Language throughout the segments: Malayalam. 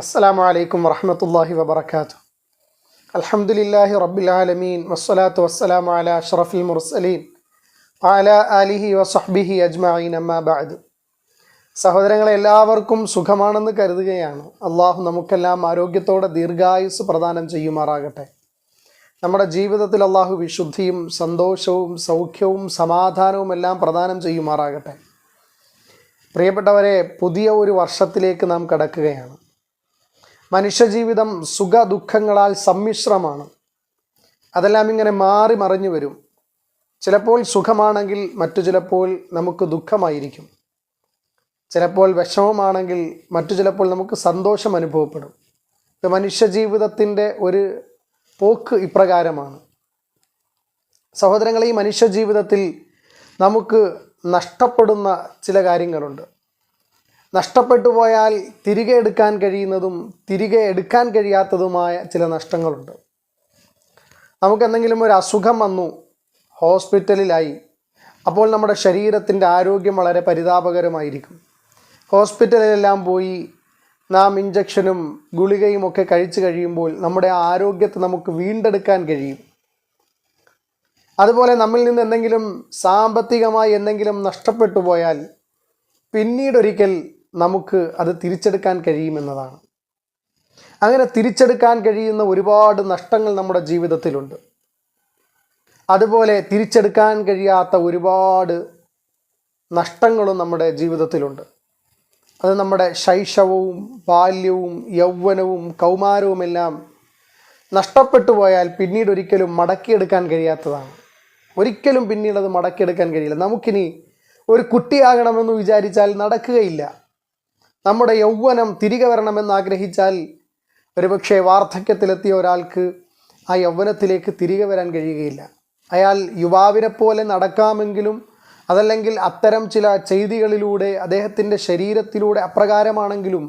السلام عليكم ورحمة الله وبركاته الحمد لله رب العالمين والصلاة والسلام على أشرف المرسلين وعلى آله وصحبه أجمعين أما بعد സഹോദരങ്ങളെ എല്ലാവർക്കും സുഖമാണെന്ന് കരുതുകയാണ് അള്ളാഹു നമുക്കെല്ലാം ആരോഗ്യത്തോടെ ദീർഘായുസ് പ്രദാനം ചെയ്യുമാറാകട്ടെ നമ്മുടെ ജീവിതത്തിൽ അള്ളാഹു വിശുദ്ധിയും സന്തോഷവും സൗഖ്യവും സമാധാനവും എല്ലാം പ്രദാനം ചെയ്യുമാറാകട്ടെ പ്രിയപ്പെട്ടവരെ പുതിയ ഒരു വർഷത്തിലേക്ക് നാം കടക്കുകയാണ് മനുഷ്യജീവിതം സുഖ ദുഃഖങ്ങളാൽ സമ്മിശ്രമാണ്. അതെല്ലാം ഇങ്ങനെ മാറി മറിഞ്ഞു വരും. ചിലപ്പോൾ സുഖമാണെങ്കിൽ മറ്റു ചിലപ്പോൾ നമുക്ക് ദുഃഖമായിരിക്കും. ചിലപ്പോൾ വിഷമമാണെങ്കിൽ മറ്റു ചിലപ്പോൾ നമുക്ക് സന്തോഷം അനുഭവപ്പെടും. ഇത് മനുഷ്യജീവിതത്തിന്റെ ഒരു പോക്ക് ഇപ്രകാരമാണ്. സഹോദരങ്ങളെ ഈ മനുഷ്യജീവിതത്തിൽ നമുക്ക് നഷ്ടപ്പെടുന്ന ചില കാര്യങ്ങളുണ്ട്. നഷ്ടപ്പെട്ടു പോയാൽ തിരികെ എടുക്കാൻ കഴിയുന്നതും തിരികെ എടുക്കാൻ കഴിയാത്തതുമായ ചില നഷ്ടങ്ങളുണ്ട്. നമുക്ക് എന്തെങ്കിലും ഒരു അസുഖം വന്നു ഹോസ്പിറ്റലിലായി അപ്പോൾ നമ്മുടെ ശരീരത്തിന്റെ ആരോഗ്യം വളരെ പരിതാപകരമായിരിക്കും. ഹോസ്പിറ്റലിലെല്ലാം പോയി നാം ഇഞ്ചക്ഷനും ഗുളികയും ഒക്കെ കഴിച്ചു കഴിയുമ്പോൾ നമ്മുടെ ആരോഗ്യത്തെ നമുക്ക് വീണ്ടെടുക്കാൻ കഴിയും. അതുപോലെ നമ്മിൽ നിന്ന് എന്തെങ്കിലും സാമ്പത്തികമായി എന്തെങ്കിലും നഷ്ടപ്പെട്ടു പോയാൽ പിന്നീടൊരിക്കൽ നമുക്ക് അത് തിരിച്ചെടുക്കാൻ കഴിയുമെന്നതാണ്. അങ്ങനെ തിരിച്ചെടുക്കാൻ കഴിയുന്ന ഒരുപാട് നഷ്ടങ്ങൾ നമ്മുടെ ജീവിതത്തിലുണ്ട്. അതുപോലെ തിരിച്ചെടുക്കാൻ കഴിയാത്ത ഒരുപാട് നഷ്ടങ്ങളും നമ്മുടെ ജീവിതത്തിലുണ്ട്. അത് നമ്മുടെ ശൈശവവും ബാല്യവും യൗവനവും കൗമാരവുമെല്ലാം നഷ്ടപ്പെട്ടു പോയാൽ പിന്നീട് ഒരിക്കലും മടക്കിയെടുക്കാൻ കഴിയാത്തതാണ്. ഒരിക്കലും പിന്നീട് അത് മടക്കിയെടുക്കാൻ കഴിയില്ല. നമുക്കിനി ഒരു കുട്ടിയാകണമെന്ന് വിചാരിച്ചാൽ നടക്കുകയില്ല. നമ്മുടെ യൗവനം തിരികെ വരണമെന്ന് ആഗ്രഹിച്ചാൽ ഒരുപക്ഷെ വാർദ്ധക്യത്തിലെത്തിയ ഒരാൾക്ക് ആ യൗവനത്തിലേക്ക് തിരികെ വരാൻ കഴിയുകയില്ല. അയാൾ യുവാവിനെ പോലെ നടക്കാമെങ്കിലും അതല്ലെങ്കിൽ അത്തരം ചില ചെയ്തികളിലൂടെ അദ്ദേഹത്തിന്റെ ശരീരത്തിലൂടെ അപ്രകാരമാണെങ്കിലും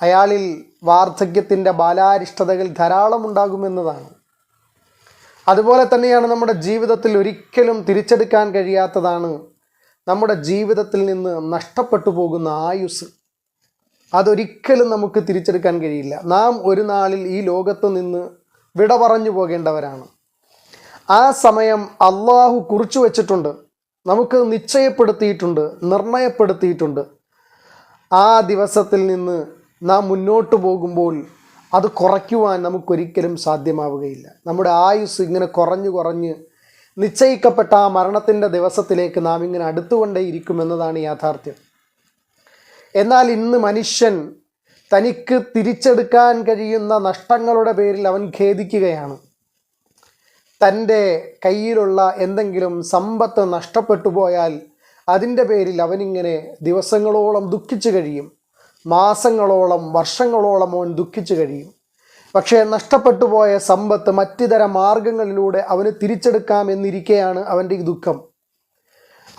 അയാളിൽ വാർദ്ധക്യത്തിന്റെ ബാലാരിഷ്ടതകൾ ധാരാളം ഉണ്ടാകുമെന്നതാണ് അതുപോലെ തന്നെയാണ് നമ്മുടെ ജീവിതത്തിൽ ഒരിക്കലും തിരിച്ചെടുക്കാൻ കഴിയാത്തതാണ് നമ്മുടെ ജീവിതത്തിൽ നിന്ന് നഷ്ടപ്പെട്ടു പോകുന്ന ആയുസ് അതൊരിക്കലും നമുക്ക് തിരിച്ചെടുക്കാൻ കഴിയില്ല. നാം ഒരു നാളിൽ ഈ ലോകത്ത് നിന്ന് വിട പറഞ്ഞു പോകേണ്ടവരാണ്. ആ സമയം അള്ളാഹു കുറിച്ചു വച്ചിട്ടുണ്ട്. നമുക്ക് നിശ്ചയപ്പെടുത്തിയിട്ടുണ്ട് നിർണയപ്പെടുത്തിയിട്ടുണ്ട്. ആ ദിവസത്തിൽ നിന്ന് നാം മുന്നോട്ട് പോകുമ്പോൾ അത് കുറയ്ക്കുവാൻ നമുക്കൊരിക്കലും സാധ്യമാവുകയില്ല. നമ്മുടെ ആയുസ് ഇങ്ങനെ കുറഞ്ഞു കുറഞ്ഞ് നിശ്ചയിക്കപ്പെട്ട ആ മരണത്തിന്റെ ദിവസത്തിലേക്ക് നാം ഇങ്ങനെ അടുത്തുകൊണ്ടേയിരിക്കുമെന്നതാണ് യാഥാർത്ഥ്യം. എന്നാൽ ഇന്ന് മനുഷ്യൻ തനിക്ക് തിരിച്ചെടുക്കാൻ കഴിയുന്ന നഷ്ടങ്ങളുടെ പേരിൽ അവൻ ഖേദിക്കുകയാണ്. തന്റെ കയ്യിലുള്ള എന്തെങ്കിലും സമ്പത്ത് നഷ്ടപ്പെട്ടു പോയാൽ അതിന്റെ പേരിൽ അവനിങ്ങനെ ദിവസങ്ങളോളം ദുഃഖിച്ചു കഴിയും. മാസങ്ങളോളം വർഷങ്ങളോളം അവൻ ദുഃഖിച്ചു കഴിയും. പക്ഷേ നഷ്ടപ്പെട്ടു പോയ സമ്പത്ത് മറ്റിതര മാർഗങ്ങളിലൂടെ അവന് തിരിച്ചെടുക്കാം എന്നിരിക്കെയാണ് അവന്റെ ദുഃഖം.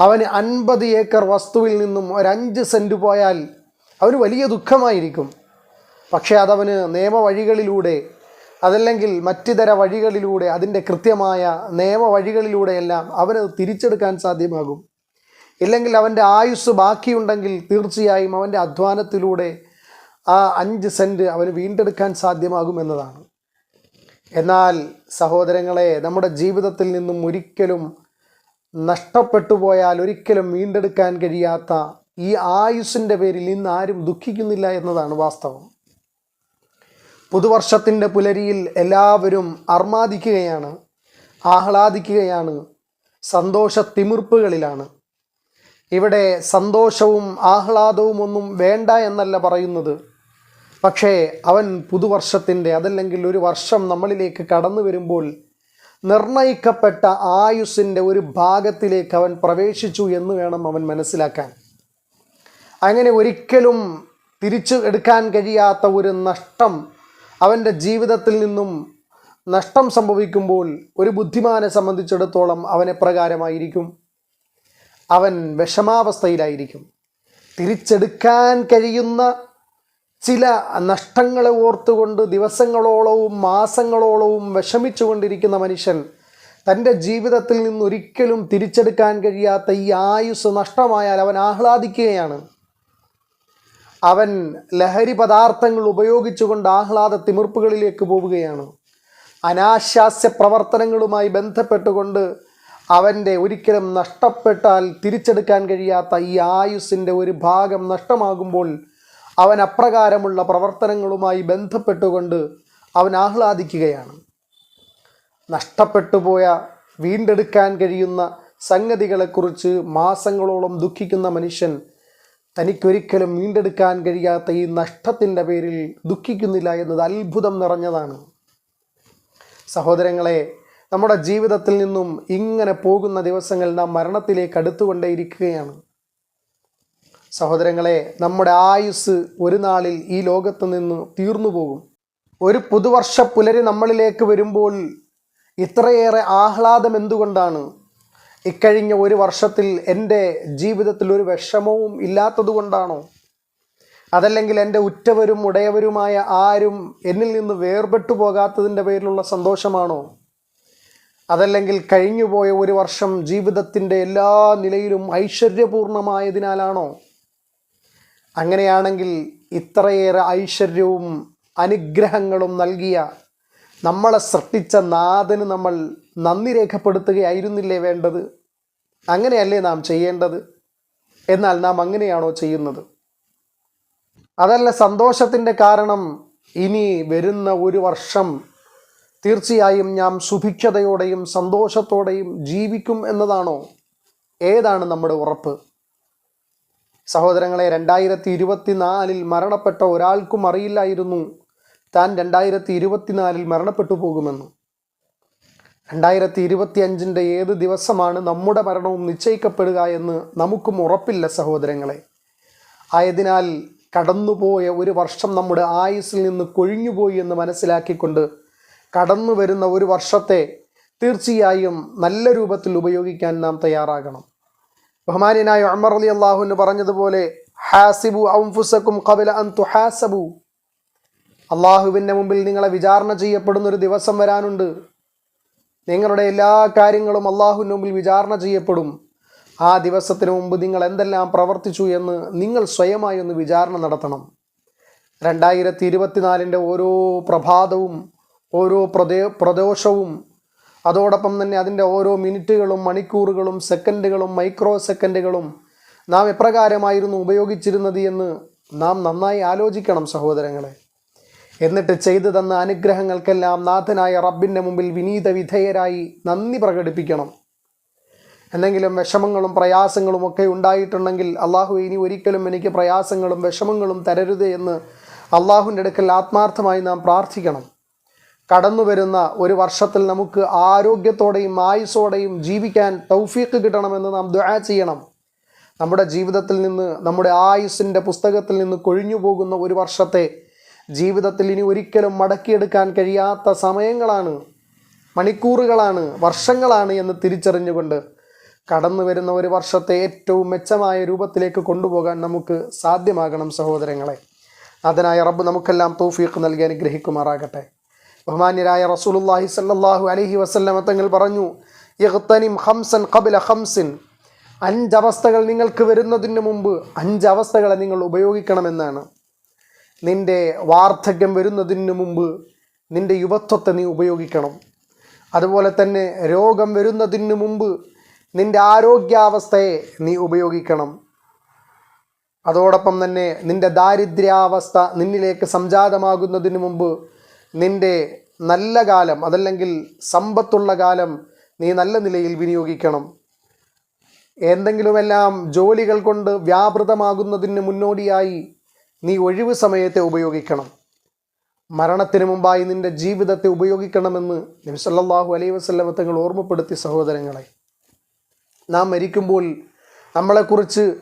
അവന് അൻപത് ഏക്കർ വസ്തുവിൽ നിന്നും ഒരഞ്ച് സെന്റ് പോയാൽ അവന് വലിയ ദുഃഖമായിരിക്കും. പക്ഷേ അതവന് നിയമവഴികളിലൂടെ അതല്ലെങ്കിൽ മറ്റിതര വഴികളിലൂടെ അതിന്റെ കൃത്യമായ നിയമവഴികളിലൂടെയെല്ലാം അവന് തിരിച്ചെടുക്കാൻ സാധ്യമാകും. ഇല്ലെങ്കിൽ അവന്റെ ആയുസ് ബാക്കിയുണ്ടെങ്കിൽ തീർച്ചയായും അവന്റെ അധ്വാനത്തിലൂടെ ആ അഞ്ച് സെന്റ് അവന് വീണ്ടെടുക്കാൻ സാധ്യമാകുമെന്നതാണ് എന്നാൽ സഹോദരങ്ങളെ നമ്മുടെ ജീവിതത്തിൽ നിന്നും ഒരിക്കലും നഷ്ടപ്പെട്ടു പോയാൽ ഒരിക്കലും വീണ്ടെടുക്കാൻ കഴിയാത്ത ഈ ആയുസിന്റെ പേരിൽ ഇന്ന് ആരും ദുഃഖിക്കുന്നില്ല എന്നതാണ് വാസ്തവം. പുതുവർഷത്തിന്റെ പുലരിയിൽ എല്ലാവരും അർമാദിക്കുകയാണ് ആഹ്ലാദിക്കുകയാണ് സന്തോഷ തിമിർപ്പുകളിലാണ് ഇവിടെ സന്തോഷവും ആഹ്ലാദവും ഒന്നും വേണ്ട എന്നല്ല പറയുന്നത്. പക്ഷേ അവൻ പുതുവർഷത്തിന്റെ അതല്ലെങ്കിൽ ഒരു വർഷം നമ്മളിലേക്ക് കടന്നു വരുമ്പോൾ നിർണയിക്കപ്പെട്ട ആയുസ്സിന്റെ ഒരു ഭാഗത്തിലേക്ക് അവൻ പ്രവേശിച്ചു എന്ന് വേണം അവൻ മനസ്സിലാക്കാൻ. അങ്ങനെ ഒരിക്കലും തിരിച്ചു എടുക്കാൻ കഴിയാത്ത ഒരു നഷ്ടം അവന്റെ ജീവിതത്തിൽ നിന്നും നഷ്ടം സംഭവിക്കുമ്പോൾ ഒരു ബുദ്ധിമാനെ സംബന്ധിച്ചിടത്തോളം അവനെ പ്രകാരമായിരിക്കും. അവൻ വിഷമാവസ്ഥയിലായിരിക്കും. തിരിച്ചെടുക്കാൻ കഴിയുന്ന ചില നഷ്ടങ്ങളെ ഓർത്തുകൊണ്ട് ദിവസങ്ങളോളവും മാസങ്ങളോളവും വിഷമിച്ചു കൊണ്ടിരിക്കുന്ന മനുഷ്യൻ തന്റെ ജീവിതത്തിൽ നിന്നൊരിക്കലും തിരിച്ചെടുക്കാൻ കഴിയാത്ത ഈ ആയുസ് നഷ്ടമായാൽ അവൻ ആഹ്ലാദിക്കുകയാണ്. അവൻ ലഹരി പദാർത്ഥങ്ങൾ ഉപയോഗിച്ചുകൊണ്ട് ആഹ്ലാദ തിമിർപ്പുകളിലേക്ക് പോവുകയാണ്. അനാശാസ്യ പ്രവർത്തനങ്ങളുമായി ബന്ധപ്പെട്ടുകൊണ്ട് അവന്റെ ഒരിക്കലും നഷ്ടപ്പെട്ടാൽ തിരിച്ചെടുക്കാൻ കഴിയാത്ത ഈ ആയുസ്സിന്റെ ഒരു ഭാഗം നഷ്ടമാകുമ്പോൾ അവൻ അപ്രകാരമുള്ള പ്രവർത്തനങ്ങളുമായി ബന്ധപ്പെട്ടുകൊണ്ട് അവൻ ആഹ്ലാദിക്കുകയാണ്. നഷ്ടപ്പെട്ടുപോയ വീണ്ടെടുക്കാൻ കഴിയുന്ന സംഗതികളെക്കുറിച്ച് മാസങ്ങളോളം ദുഃഖിക്കുന്ന മനുഷ്യൻ തനിക്കൊരിക്കലും വീണ്ടെടുക്കാൻ കഴിയാത്ത ഈ നഷ്ടത്തിന്റെ പേരിൽ ദുഃഖിക്കുന്നില്ല എന്നത് അത്ഭുതം നിറഞ്ഞതാണ്. സഹോദരങ്ങളെ നമ്മുടെ ജീവിതത്തിൽ നിന്നും ഇങ്ങനെ പോകുന്ന ദിവസങ്ങൾ നാം മരണത്തിലേക്ക് അടുത്തുകൊണ്ടേയിരിക്കുകയാണ്. സഹോദരങ്ങളെ നമ്മുടെ ആയുസ് ഒരു നാളിൽ ഈ ലോകത്ത് നിന്ന് തീർന്നു പോകും. ഒരു പുതുവർഷ പുലരി നമ്മളിലേക്ക് വരുമ്പോൾ ഇത്രയേറെ ആഹ്ലാദം എന്തുകൊണ്ടാണ്? ഇക്കഴിഞ്ഞ ഒരു വർഷത്തിൽ എന്റെ ജീവിതത്തിൽ ഒരു വിഷമവും ഇല്ലാത്തതുകൊണ്ടാണോ അതല്ലെങ്കിൽ എന്റെ ഉറ്റവരും ഉടയവരുമായ ആരും എന്നിൽ നിന്ന് വേർപെട്ടു പോകാത്തതിന്റെ പേരിലുള്ള സന്തോഷമാണോ? അതല്ലെങ്കിൽ കഴിഞ്ഞുപോയ ഒരു വർഷം ജീവിതത്തിന്റെ എല്ലാ നിലയിലും ഐശ്വര്യപൂർണമായതിനാലാണോ? അങ്ങനെയാണെങ്കിൽ ഇത്രയേറെ ഐശ്വര്യവും അനുഗ്രഹങ്ങളും നൽകിയ നമ്മളെ സൃഷ്ടിച്ച നാഥന് നമ്മൾ നന്ദി രേഖപ്പെടുത്തുകയായിരുന്നില്ലേ വേണ്ടത്? അങ്ങനെയല്ലേ നാം ചെയ്യേണ്ടത്? എന്നാൽ നാം അങ്ങനെയാണോ ചെയ്യുന്നത്? അതല്ല സന്തോഷത്തിന്റെ കാരണം ഇനി വരുന്ന ഒരു വർഷം തീർച്ചയായും ഞാൻ സുഭിക്ഷതയോടെയും സന്തോഷത്തോടെയും ജീവിക്കും എന്നതാണോ? ഏതാണ് നമ്മുടെ ഉറപ്പ്? സഹോദരങ്ങളെ രണ്ടായിരത്തി ഇരുപത്തിനാലിൽ മരണപ്പെട്ട ഒരാൾക്കും അറിയില്ലായിരുന്നു. താൻ രണ്ടായിരത്തി ഇരുപത്തിനാലിൽ മരണപ്പെട്ടു പോകുമെന്ന്. രണ്ടായിരത്തി ഇരുപത്തി അഞ്ചിന്റെ ഏത് ദിവസമാണ് നമ്മുടെ മരണവും നിശ്ചയിക്കപ്പെടുക എന്ന് നമുക്കും ഉറപ്പില്ല സഹോദരങ്ങളെ. ആയതിനാൽ കടന്നുപോയ ഒരു വർഷം നമ്മുടെ ആയുസ്സിൽ നിന്ന് കൊഴിഞ്ഞുപോയി എന്ന് മനസ്സിലാക്കിക്കൊണ്ട് കടന്നു വരുന്ന ഒരു വർഷത്തെ തീർച്ചയായും നല്ല രൂപത്തിൽ ഉപയോഗിക്കാൻ നാം തയ്യാറാകണം. ബഹുമാനായ അമർ അലി അള്ളാഹുവിന് പറഞ്ഞതുപോലെ ഹാസിബു ഔഫുസക്കും കബല അൻ തുഹാസബു. അള്ളാഹുവിന്റെ മുമ്പിൽ നിങ്ങളെ വിചാരണ ചെയ്യപ്പെടുന്ന ഒരു ദിവസം വരാനുണ്ട്. നിങ്ങളുടെ എല്ലാ കാര്യങ്ങളും അള്ളാഹുവിന്റെ മുമ്പിൽ വിചാരണ ചെയ്യപ്പെടും. ആ ദിവസത്തിന് മുമ്പ് നിങ്ങൾ എന്തെല്ലാം പ്രവർത്തിച്ചു എന്ന് നിങ്ങൾ സ്വയമായി ഒന്ന് വിചാരണ നടത്തണം. രണ്ടായിരത്തി ഇരുപത്തിനാലിന്റെ ഓരോ പ്രഭാതവും ഓരോ പ്രദേ പ്രദോഷവും അതോടൊപ്പം തന്നെ അതിന്റെ ഓരോ മിനിറ്റുകളും മണിക്കൂറുകളും സെക്കൻഡുകളും മൈക്രോ സെക്കൻഡുകളും നാം എപ്രകാരമായിരുന്നു ഉപയോഗിച്ചിരുന്നത് എന്ന് നാം നന്നായി ആലോചിക്കണം സഹോദരങ്ങളെ. എന്നിട്ട് ചെയ്തു തന്ന അനുഗ്രഹങ്ങൾക്കെല്ലാം നാഥനായ റബ്ബിന്റെ മുമ്പിൽ വിനീത വിധേയരായി നന്ദി പ്രകടിപ്പിക്കണം. എന്തെങ്കിലും വിഷമങ്ങളും പ്രയാസങ്ങളും ഒക്കെ ഉണ്ടായിട്ടുണ്ടെങ്കിൽ അള്ളാഹു ഇനി ഒരിക്കലും എനിക്ക് പ്രയാസങ്ങളും വിഷമങ്ങളും തരരുത് എന്ന് അള്ളാഹുവിന്റെ അടുക്കൽ ആത്മാർത്ഥമായി നാം പ്രാർത്ഥിക്കണം. കടന്നു വരുന്ന ഒരു വർഷത്തിൽ നമുക്ക് ആരോഗ്യത്തോടെയും ആയുസോടെയും ജീവിക്കാൻ തൗഫീക്ക് കിട്ടണമെന്ന് നാം ദുആ ചെയ്യണം. നമ്മുടെ ജീവിതത്തിൽ നിന്ന് നമ്മുടെ ആയുസിന്റെ പുസ്തകത്തിൽ നിന്ന് കൊഴിഞ്ഞു പോകുന്ന ഒരു വർഷത്തെ ജീവിതത്തിൽ ഇനി ഒരിക്കലും മടക്കിയെടുക്കാൻ കഴിയാത്ത സമയങ്ങളാണ് മണിക്കൂറുകളാണ് വർഷങ്ങളാണ് എന്ന് തിരിച്ചറിഞ്ഞുകൊണ്ട് കടന്നു വരുന്ന ഒരു വർഷത്തെ ഏറ്റവും മെച്ചമായ രൂപത്തിലേക്ക് കൊണ്ടുപോകാൻ നമുക്ക് സാധ്യമാകണം സഹോദരങ്ങളെ. അതിനായ റബ്ബ് നമുക്കെല്ലാം തൗഫീഖ് നൽകി അനുഗ്രഹിക്കുമാറാകട്ടെ. ബഹുമാന്യരായ റസൂലുള്ളാഹി സല്ലാഹു അലഹി വസല്ലമ തങ്ങൾ പറഞ്ഞു യഹ്തനിം ഹംസൻ കബില ഹംസിൻ അഞ്ചവസ്ഥകൾ നിങ്ങൾക്ക് വരുന്നതിന് മുമ്പ് അഞ്ചവസ്ഥകളെ നിങ്ങൾ ഉപയോഗിക്കണമെന്നാണ്. നിന്റെ വാർദ്ധക്യം വരുന്നതിന് മുമ്പ് നിന്റെ യുവത്വത്തെ നീ ഉപയോഗിക്കണം. അതുപോലെ തന്നെ രോഗം വരുന്നതിന് മുമ്പ് നിന്റെ ആരോഗ്യാവസ്ഥയെ നീ ഉപയോഗിക്കണം. അതോടൊപ്പം തന്നെ നിന്റെ ദാരിദ്ര്യാവസ്ഥ നിന്നിലേക്ക് സംജാതമാകുന്നതിന് മുമ്പ് നിന്റെ നല്ല കാലം അതല്ലെങ്കിൽ സമ്പത്തുള്ള കാലം നീ നല്ല നിലയിൽ വിനിയോഗിക്കണം. എന്തെങ്കിലുമെല്ലാം ജോലികൾ കൊണ്ട് വ്യാപൃതമാകുന്നതിന് മുന്നോടിയായി നീ ഒഴിവ് സമയത്തെ ഉപയോഗിക്കണം. മരണത്തിന് മുമ്പായി നിന്റെ ജീവിതത്തെ ഉപയോഗിക്കണമെന്ന് നബി സല്ലല്ലാഹു അലൈഹി വസല്ലമ തങ്ങൾ ഓർമ്മപ്പെടുത്തി സഹോദരങ്ങളെ. നാം മരിക്കുമ്പോൾ നമ്മളെക്കുറിച്ച്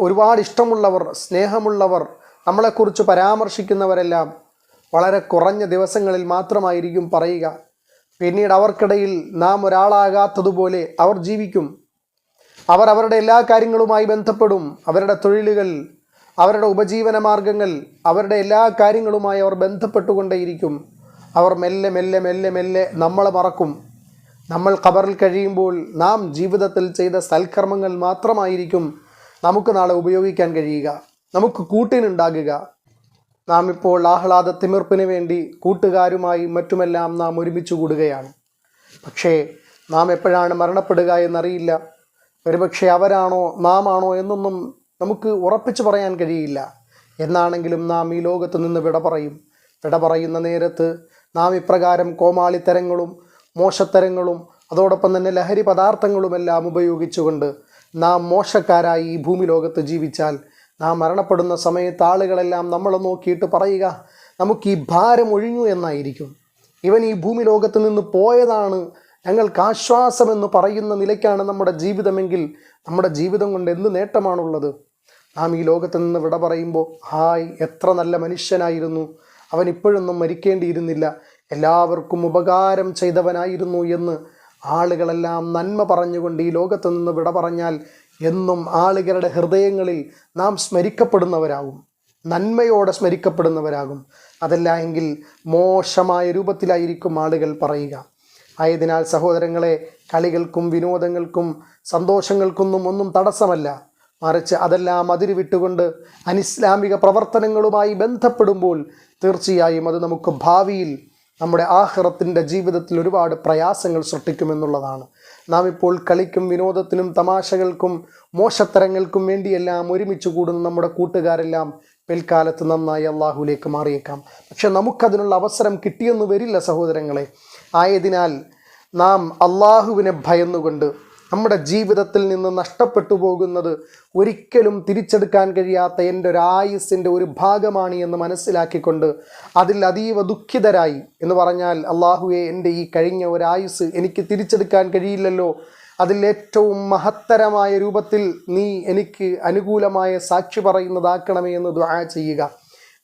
ഒരുപാട് ഇഷ്ടമുള്ളവർ സ്നേഹമുള്ളവർ നമ്മളെക്കുറിച്ച് പരാമർശിക്കുന്നവരെല്ലാം വളരെ കുറഞ്ഞ ദിവസങ്ങളിൽ മാത്രമായിരിക്കും പറയുക. പിന്നീട് അവർക്കിടയിൽ നാം ഒരാളാകാത്തതുപോലെ അവർ ജീവിക്കും. അവർ അവരുടെ എല്ലാ കാര്യങ്ങളുമായി ബന്ധപ്പെടും. അവരുടെ തൊഴിലുകൾ അവരുടെ ഉപജീവന മാർഗങ്ങൾ അവരുടെ എല്ലാ കാര്യങ്ങളുമായി അവർ ബന്ധപ്പെട്ടുകൊണ്ടേയിരിക്കും. അവർ മെല്ലെ മെല്ലെ മെല്ലെ മെല്ലെ നമ്മളെ മറക്കും. നമ്മൾ ഖബറിൽ കഴിയുമ്പോൾ നാം ജീവിതത്തിൽ ചെയ്ത സൽക്കർമ്മങ്ങൾ മാത്രമായിരിക്കും നമുക്ക് നാളെ ഉപയോഗിക്കാൻ കഴിയുക. നമുക്ക് കൂട്ടിനുണ്ടാകുക. നാം ഇപ്പോൾ ആഹ്ലാദ തിമിർപ്പിന് വേണ്ടി കൂട്ടുകാരുമായി മറ്റുമെല്ലാം നാം ഒരുമിച്ച് കൂടുകയാണ്. പക്ഷേ നാം എപ്പോഴാണ് മരണപ്പെടുക എന്നറിയില്ല. ഒരുപക്ഷെ അവരാണോ നാം ആണോ എന്നൊന്നും നമുക്ക് ഉറപ്പിച്ചു പറയാൻ കഴിയില്ല. എന്നാണെങ്കിലും നാം ഈ ലോകത്ത് നിന്ന് വിട പറയും. വിട പറയുന്ന നേരത്ത് നാം ഇപ്രകാരം കോമാളിത്തരങ്ങളും മോശത്തരങ്ങളും അതോടൊപ്പം തന്നെ ലഹരി പദാർത്ഥങ്ങളുമെല്ലാം ഉപയോഗിച്ചുകൊണ്ട് നാം മോശക്കാരായി ഈ ഭൂമി ലോകത്ത് ജീവിച്ചാൽ നാം മരണപ്പെടുന്ന സമയത്ത് ആളുകളെല്ലാം നമ്മളെ നോക്കിയിട്ട് പറയുക നമുക്ക് ഈ ഭാരം ഒഴിഞ്ഞു എന്നായിരിക്കും. ഇവൻ ഈ ഭൂമി ലോകത്ത് നിന്ന് പോയതാണ്. ഞങ്ങൾക്ക് ആശ്വാസമെന്ന് പറയുന്ന നിലയ്ക്കാണ് നമ്മുടെ ജീവിതമെങ്കിൽ നമ്മുടെ ജീവിതം കൊണ്ട് എന്ത് നേട്ടമാണുള്ളത്? നാം ഈ ലോകത്ത് നിന്ന് വിട പറയുമ്പോൾ ഹായ് എത്ര നല്ല മനുഷ്യനായിരുന്നു. അവൻ ഇപ്പോഴൊന്നും മരിക്കേണ്ടിയിരുന്നില്ല. എല്ലാവർക്കും ഉപകാരം ചെയ്തവനായിരുന്നു എന്ന് ആളുകളെല്ലാം നന്മ പറഞ്ഞുകൊണ്ട് ഈ ലോകത്ത് നിന്ന് വിട പറഞ്ഞാൽ എന്നും ആളുകളുടെ ഹൃദയങ്ങളിൽ നാം സ്മരിക്കപ്പെടുന്നവരാകും. നന്മയോടെ സ്മരിക്കപ്പെടുന്നവരാകും. അതല്ല എങ്കിൽ മോശമായ രൂപത്തിലായിരിക്കും ആളുകൾ പറയുക. ആയതിനാൽ സഹോദരങ്ങളെ കളികൾക്കും വിനോദങ്ങൾക്കും സന്തോഷങ്ങൾക്കൊന്നും ഒന്നും തടസ്സമല്ല. മറിച്ച് അതെല്ലാം അതിര് വിട്ടുകൊണ്ട് അനിസ്ലാമിക പ്രവർത്തനങ്ങളുമായി ബന്ധപ്പെടുമ്പോൾ തീർച്ചയായും അത് നമുക്ക് ഭാവിയിൽ നമ്മുടെ ആഹ്റത്തിന്റെ ജീവിതത്തിൽ ഒരുപാട് പ്രയാസങ്ങൾ സൃഷ്ടിക്കുമെന്നുള്ളതാണ്. നാം ഇപ്പോൾ കളിക്കും വിനോദത്തിനും തമാശകൾക്കും മോശത്തരങ്ങൾക്കും വേണ്ടിയെല്ലാം ഒരുമിച്ച് കൂടുന്ന നമ്മുടെ കൂട്ടുകാരെല്ലാം പിൽക്കാലത്ത് നന്നായി അള്ളാഹുലേക്ക് മാറിയേക്കാം. പക്ഷെ നമുക്കതിനുള്ള അവസരം കിട്ടിയെന്ന് വരില്ല സഹോദരങ്ങളെ. ആയതിനാൽ നാം അള്ളാഹുവിനെ ഭയന്നുകൊണ്ട് നമ്മുടെ ജീവിതത്തിൽ നിന്ന് നഷ്ടപ്പെട്ടു പോകുന്നത് ഒരിക്കലും തിരിച്ചെടുക്കാൻ കഴിയാത്ത എന്റെ ഒരു ആയുസ്സിന്റെ ഒരു ഭാഗമാണ് എന്ന് മനസ്സിലാക്കിക്കൊണ്ട് അതിൽ അതീവ ദുഃഖിതരായി എന്ന് പറഞ്ഞാൽ അള്ളാഹുവെ എന്റെ ഈ കഴിഞ്ഞ ഒരു ആയുസ് എനിക്ക് തിരിച്ചെടുക്കാൻ കഴിയില്ലല്ലോ. അതിൽ ഏറ്റവും മഹത്തരമായ രൂപത്തിൽ നീ എനിക്ക് അനുകൂലമായ സാക്ഷി പറയുന്നതാക്കണമേ എന്ന് ദ്വാ ചെയ്യുക.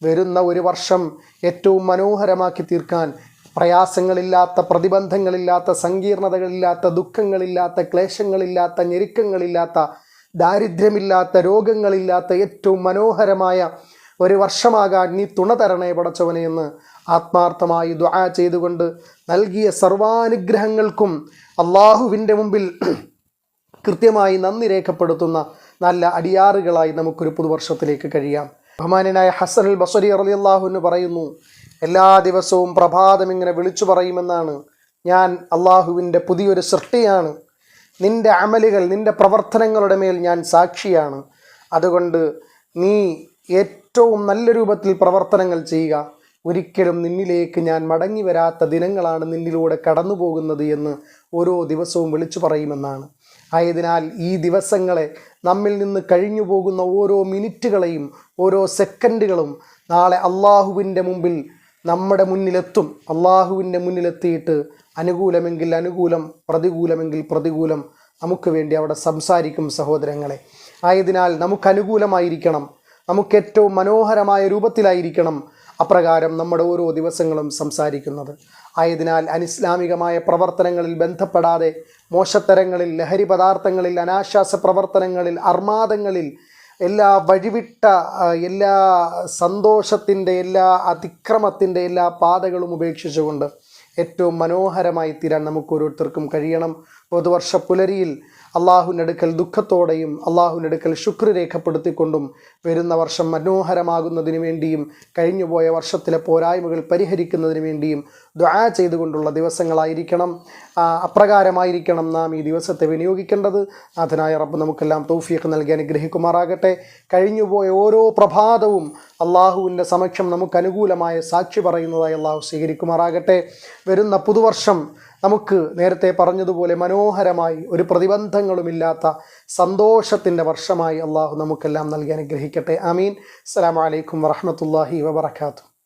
വരുന്ന ഒരു വർഷം ഏറ്റവും മനോഹരമാക്കി തീർക്കാൻ പ്രയാസങ്ങളില്ലാത്ത പ്രതിബന്ധങ്ങളില്ലാത്ത സങ്കീർണതകളില്ലാത്ത ദുഃഖങ്ങളില്ലാത്ത ക്ലേശങ്ങളില്ലാത്ത ഞെരുക്കങ്ങളില്ലാത്ത ദാരിദ്ര്യമില്ലാത്ത രോഗങ്ങളില്ലാത്ത ഏറ്റവും മനോഹരമായ ഒരു വർഷമാകാൻ നീ തുണ തരണേ പടച്ചവനെ എന്ന് ആത്മാർത്ഥമായി ദുആ ചെയ്തുകൊണ്ട് നൽകിയ സർവാനുഗ്രഹങ്ങൾക്കും അള്ളാഹുവിന്റെ മുമ്പിൽ കൃത്യമായി നന്ദി രേഖപ്പെടുത്തുന്ന നല്ല അടിയാറുകളായി നമുക്കൊരു പുതുവർഷത്തിലേക്ക് കഴിയാം. ബഹുമാനായ ഹസൻ അൽ ബസരി അള്ളാഹു എന്ന് പറയുന്നു എല്ലാ ദിവസവും പ്രഭാതം ഇങ്ങനെ വിളിച്ചു പറയുമെന്നാണ് ഞാൻ അള്ളാഹുവിന്റെ പുതിയൊരു സൃഷ്ടിയാണ്. നിന്റെ അമലുകൾ നിന്റെ പ്രവർത്തനങ്ങളുടെ മേൽ ഞാൻ സാക്ഷിയാണ്. അതുകൊണ്ട് നീ ഏറ്റവും നല്ല രൂപത്തിൽ പ്രവർത്തനങ്ങൾ ചെയ്യുക. ഒരിക്കലും നിന്നിലേക്ക് ഞാൻ മടങ്ങി വരാത്ത ദിനങ്ങളാണ് നിന്നിലൂടെ കടന്നു പോകുന്നത് എന്ന് ഓരോ ദിവസവും വിളിച്ചു പറയുമെന്നാണ്. ആയതിനാൽ ഈ ദിവസങ്ങളെ നമ്മിൽ നിന്ന് കഴിഞ്ഞു പോകുന്ന ഓരോ മിനിറ്റുകളെയും ഓരോ സെക്കൻഡുകളും നാളെ അള്ളാഹുവിന്റെ മുമ്പിൽ നമ്മുടെ മുന്നിലെത്തും. അള്ളാഹുവിന്റെ മുന്നിലെത്തിയിട്ട് അനുകൂലമെങ്കിൽ അനുകൂലം പ്രതികൂലമെങ്കിൽ പ്രതികൂലം നമുക്ക് വേണ്ടി അവിടെ സംസാരിക്കും സഹോദരങ്ങളെ. ആയതിനാൽ നമുക്ക് അനുകൂലമായിരിക്കണം. നമുക്ക് ഏറ്റവും മനോഹരമായ രൂപത്തിലായിരിക്കണം അപ്രകാരം നമ്മുടെ ഓരോ ദിവസങ്ങളും സംസാരിക്കുന്നത്. ആയതിനാൽ അനിസ്ലാമികമായ പ്രവർത്തനങ്ങളിൽ ബന്ധപ്പെടാതെ മോശത്തരങ്ങളിൽ ലഹരി പദാർത്ഥങ്ങളിൽ അനാശ്വാസ പ്രവർത്തനങ്ങളിൽ അർമാദങ്ങളിൽ എല്ലാ വഴിവിട്ട എല്ലാ സന്തോഷത്തിന്റെ എല്ലാ അതിക്രമത്തിന്റെ എല്ലാ പാതകളും ഉപേക്ഷിച്ചുകൊണ്ട് ഏറ്റവും മനോഹരമായി തീരാൻ നമുക്ക് ഓരോരുത്തർക്കും കഴിയണം. പുതുവർഷ പുലരിയിൽ അള്ളാഹുവിനടുക്കൽ ദുഃഖത്തോടെയും അള്ളാഹുവിനടുക്കൽ ശുക്ര രേഖപ്പെടുത്തിക്കൊണ്ടും വരുന്ന വർഷം മനോഹരമാകുന്നതിന് വേണ്ടിയും കഴിഞ്ഞുപോയ വർഷത്തിലെ പോരായ്മകൾ പരിഹരിക്കുന്നതിന് വേണ്ടിയും ദ്വാ ചെയ്തുകൊണ്ടുള്ള ദിവസങ്ങളായിരിക്കണം. അപ്രകാരമായിരിക്കണം നാം ഈ ദിവസത്തെ വിനിയോഗിക്കേണ്ടത്. നാഥനായ റബ്ബ് നമുക്കെല്ലാം തൗഫീഖ് നൽകി അനുഗ്രഹിക്കുമാറാകട്ടെ. കഴിഞ്ഞുപോയ ഓരോ പ്രഭാതവും അള്ളാഹുവിന്റെ സമക്ഷം നമുക്ക് അനുകൂലമായ സാക്ഷി പറയുന്നതായി അള്ളാഹു സ്വീകരിക്കുമാറാകട്ടെ. വരുന്ന പുതുവർഷം നമുക്ക് നേരത്തെ പറഞ്ഞതുപോലെ മനോഹരമായി ഒരു പ്രതിബന്ധങ്ങളുമില്ലാത്ത സന്തോഷത്തിന്റെ വർഷമായി അള്ളാഹു നമുക്കെല്ലാം നൽകി അനുഗ്രഹിക്കട്ടെ. അമീൻ അസ്സലാമു അലൈക്കും വറഹ്മത്തുള്ളാഹി വബറകാതുഹു.